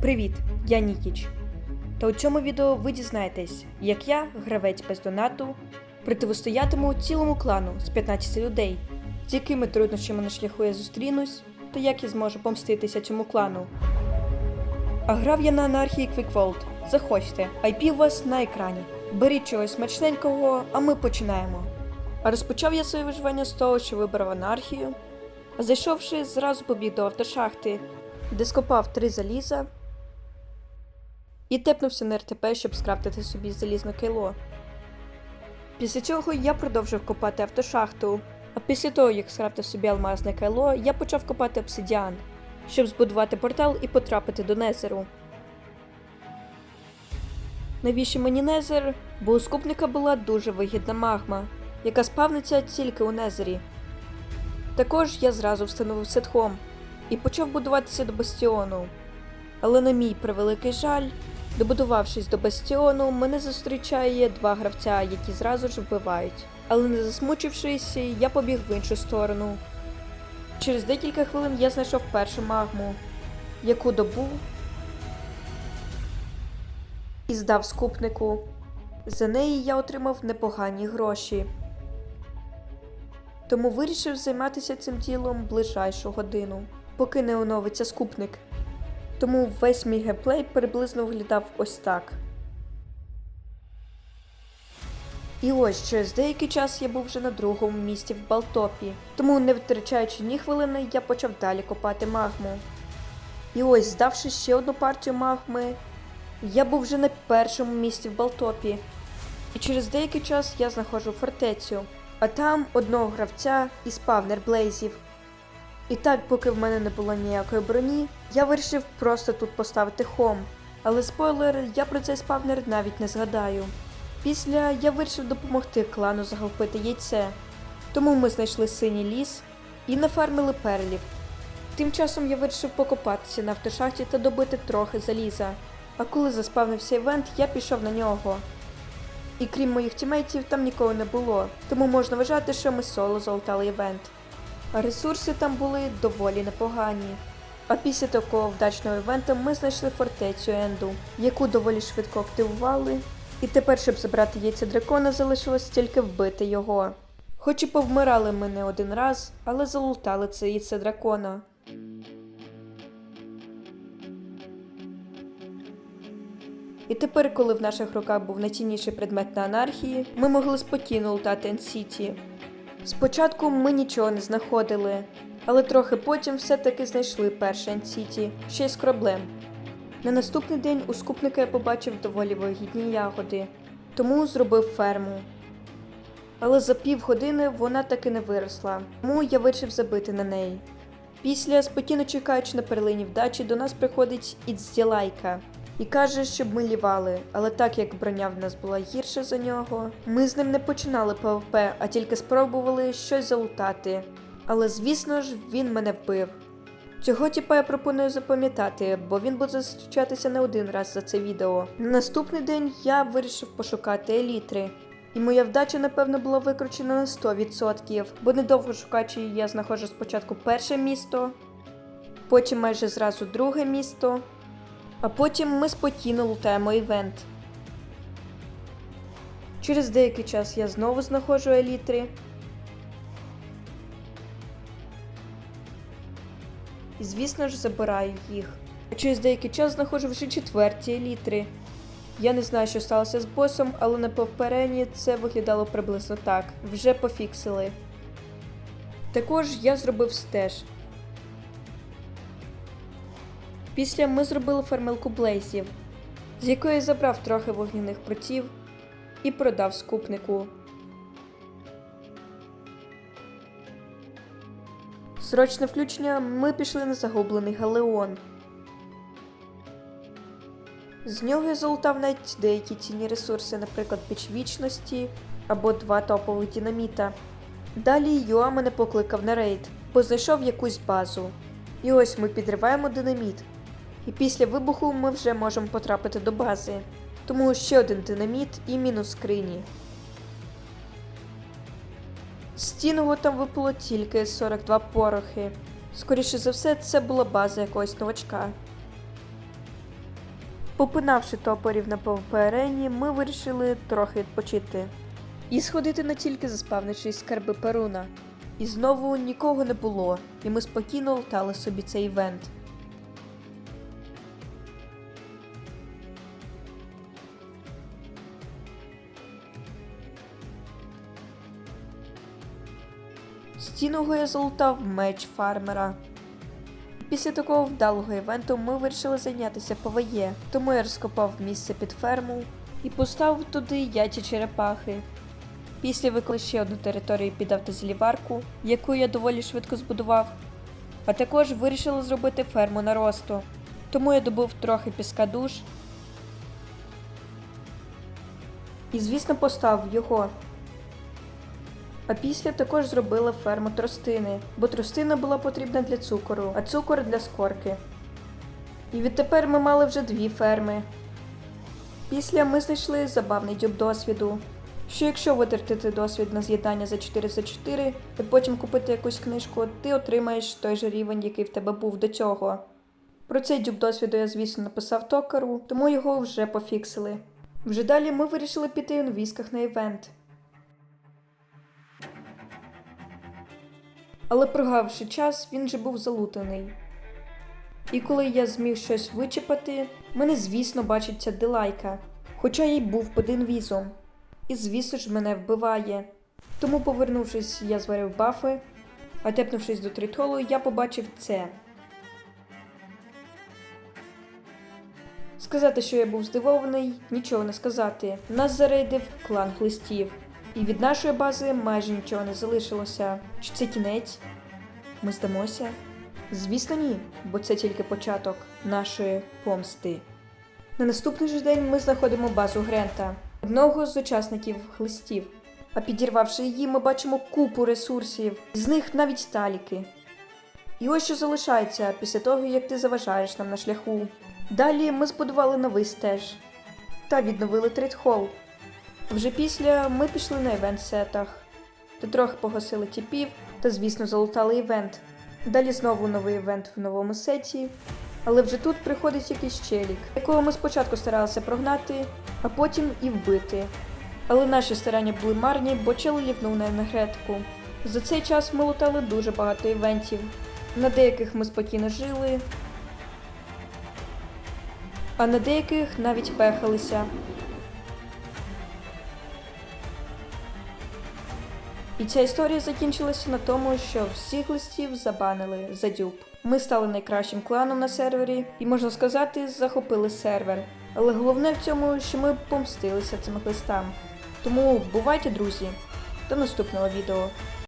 Привіт, я Нікіч. Та у цьому відео ви дізнаєтесь, як я, гравець без донату, противостоятиму цілому клану з 15 людей, з якими труднощами на шляху я зустрінусь, та як я зможу помститися цьому клану. А грав я на анархії QuickVolt. Заходьте, IP у вас на екрані. Беріть чогось смачненького, а ми починаємо. А розпочав я своє виживання з того, що вибрав анархію, а зайшовши, зразу побіг до автошахти, де скопав три заліза і тепнувся на РТП, щоб скрафтити собі залізне кайло. Після цього я продовжив копати автошахту, а після того, як скрафтив собі алмазне кайло, я почав копати обсидіан, щоб збудувати портал і потрапити до Незеру. Навіщо мені Незер? Бо у скупника була дуже вигідна магма, яка спавниться тільки у Незері. Також я зразу встановив сетхом і почав будуватися до бастіону. Але на мій превеликий жаль, добудувавшись до бастіону, мене зустрічає два гравця, які зразу ж вбивають. Але не засмучившись, я побіг в іншу сторону. Через декілька хвилин я знайшов першу магму, яку добув і здав скупнику. За неї я отримав непогані гроші. Тому вирішив займатися цим ділом ближайшу годину, поки не оновиться скупник. Тому весь мій геймплей приблизно виглядав ось так. І ось через деякий час я був вже на другому місці в Балтопі, тому, не витрачаючи ні хвилини, я почав далі копати магму. І ось, здавши ще одну партію магми, я був вже на першому місці в Балтопі. І через деякий час я знаходжу фортецю, а там одного гравця і спавнер блейзів. І так, поки в мене не було ніякої броні, я вирішив просто тут поставити хом. Але спойлер, я про цей спавнер навіть не згадаю. Після я вирішив допомогти клану загалпити яйце. Тому ми знайшли синій ліс і нафармили перлів. Тим часом я вирішив покопатися на автошахті та добити трохи заліза. А коли заспавнився івент, я пішов на нього. І крім моїх тімейтів, там нікого не було, тому можна вважати, що ми соло залутали івент. Ресурси там були доволі непогані. А після такого вдачного івенту ми знайшли фортецю Енду, яку доволі швидко активували. І тепер, щоб забрати яйця дракона, залишилось тільки вбити його. Хоч і повмирали ми не один раз, але залутали це яйце дракона. І тепер, коли в наших руках був найцінніший предмет на анархії, ми могли спокійно лутати Енсіті. Спочатку ми нічого не знаходили, але трохи потім все-таки знайшли перше Енсіті, ще й з проблем. На наступний день у скупника я побачив доволі вигідні ягоди, тому зробив ферму. Але за півгодини вона таки не виросла, тому я вирішив забити на неї. Після, спокійно чекаючи на перлині вдачі, до нас приходить Іцділайка і каже, щоб ми лівали, але так як броня в нас була гірша за нього, ми з ним не починали ПВП, а тільки спробували щось залутати. Але звісно ж, він мене вбив. Цього тіпа я пропоную запам'ятати, бо він буде зустрічатися не один раз за це відео. На наступний день я вирішив пошукати елітри. І моя вдача, напевно, була викручена на 100%, бо недовго шукаючи, я знаходжу спочатку перше місто, потім майже зразу друге місто, а потім ми спокійно лутаємо івент. Через деякий час я знову знаходжу елітри. І, звісно ж, забираю їх. А через деякий час знаходжу вже четверті елітри. Я не знаю, що сталося з босом, але на повперенні це виглядало приблизно так. Вже пофіксили. Також я зробив стеж. Після ми зробили фермилку блейзів, з якої забрав трохи вогняних прутів і продав скупнику. Срочне включення ми пішли на загублений галеон. З нього я залутав навіть деякі цінні ресурси, наприклад, піч вічності або два топових динаміта. Далі Юа мене покликав на рейд, бо знайшов якусь базу. І ось ми підриваємо динаміт. І після вибуху ми вже можемо потрапити до бази. Тому ще один динаміт і мінус скрині. Стіного там випало тільки 42 порохи. Скоріше за все, це була база якогось новачка. Попинавши топорів на PvP-арені, ми вирішили трохи відпочити. І сходити не тільки заспавнивши скарби Перуна. І знову нікого не було, і ми спокійно лутали собі цей івент. Стіного я залутав меч фармера. Після такого вдалого івенту ми вирішили зайнятися ПВЄ, тому я розкопав місце під ферму і поставив туди яйця черепахи. Після виклав ще одну територію під автозліварку, яку я доволі швидко збудував, а також вирішили зробити ферму на росту. Тому я добув трохи піска душ і, звісно, поставив його. А після також зробила ферму тростини, бо тростина була потрібна для цукору, а цукор для скорки. І відтепер ми мали вже дві ферми. Після ми знайшли забавний дюб досвіду. Що якщо витратити досвід на з'єднання за 4 за 4 і потім купити якусь книжку, ти отримаєш той же рівень, який в тебе був до цього. Про цей дюб досвіду я, звісно, написав токару, тому його вже пофіксили. Вже далі ми вирішили піти у військах на івент. Але прогавши час, він же був залутаний. І коли я зміг щось вичепати, мене, звісно, бачиться дилайка, хоча їй був один візом. І звісно ж мене вбиває. Тому, повернувшись, я зварив бафи, а тепнувшись до тритолу, я побачив це. Сказати, що я був здивований, нічого не сказати. Нас зарейдив клан глистів. І від нашої бази майже нічого не залишилося. Чи це кінець? Ми здамося? Звісно, ні, бо це тільки початок нашої помсти. На наступний же день ми знаходимо базу Грента, одного з учасників глистів. А підірвавши її, ми бачимо купу ресурсів, з них навіть сталіки. І ось що залишається після того, як ти заважаєш нам на шляху. Далі ми збудували новий стеж та відновили тритхол. Вже після ми пішли на івент-сетах, та трохи погасили тіпів та, звісно, залутали івент. Далі знову новий івент в новому сеті, але вже тут приходить якийсь челік, якого ми спочатку старалися прогнати, а потім і вбити. Але наші старання були марні, бо чел лівнув на енергетику. За цей час ми лутали дуже багато івентів. На деяких ми спокійно жили, а на деяких навіть пехалися. І ця історія закінчилася на тому, що всіх листів забанили за дюб. Ми стали найкращим кланом на сервері і, можна сказати, захопили сервер. Але головне в цьому, що ми помстилися цим листам. Тому бувайте, друзі, до наступного відео.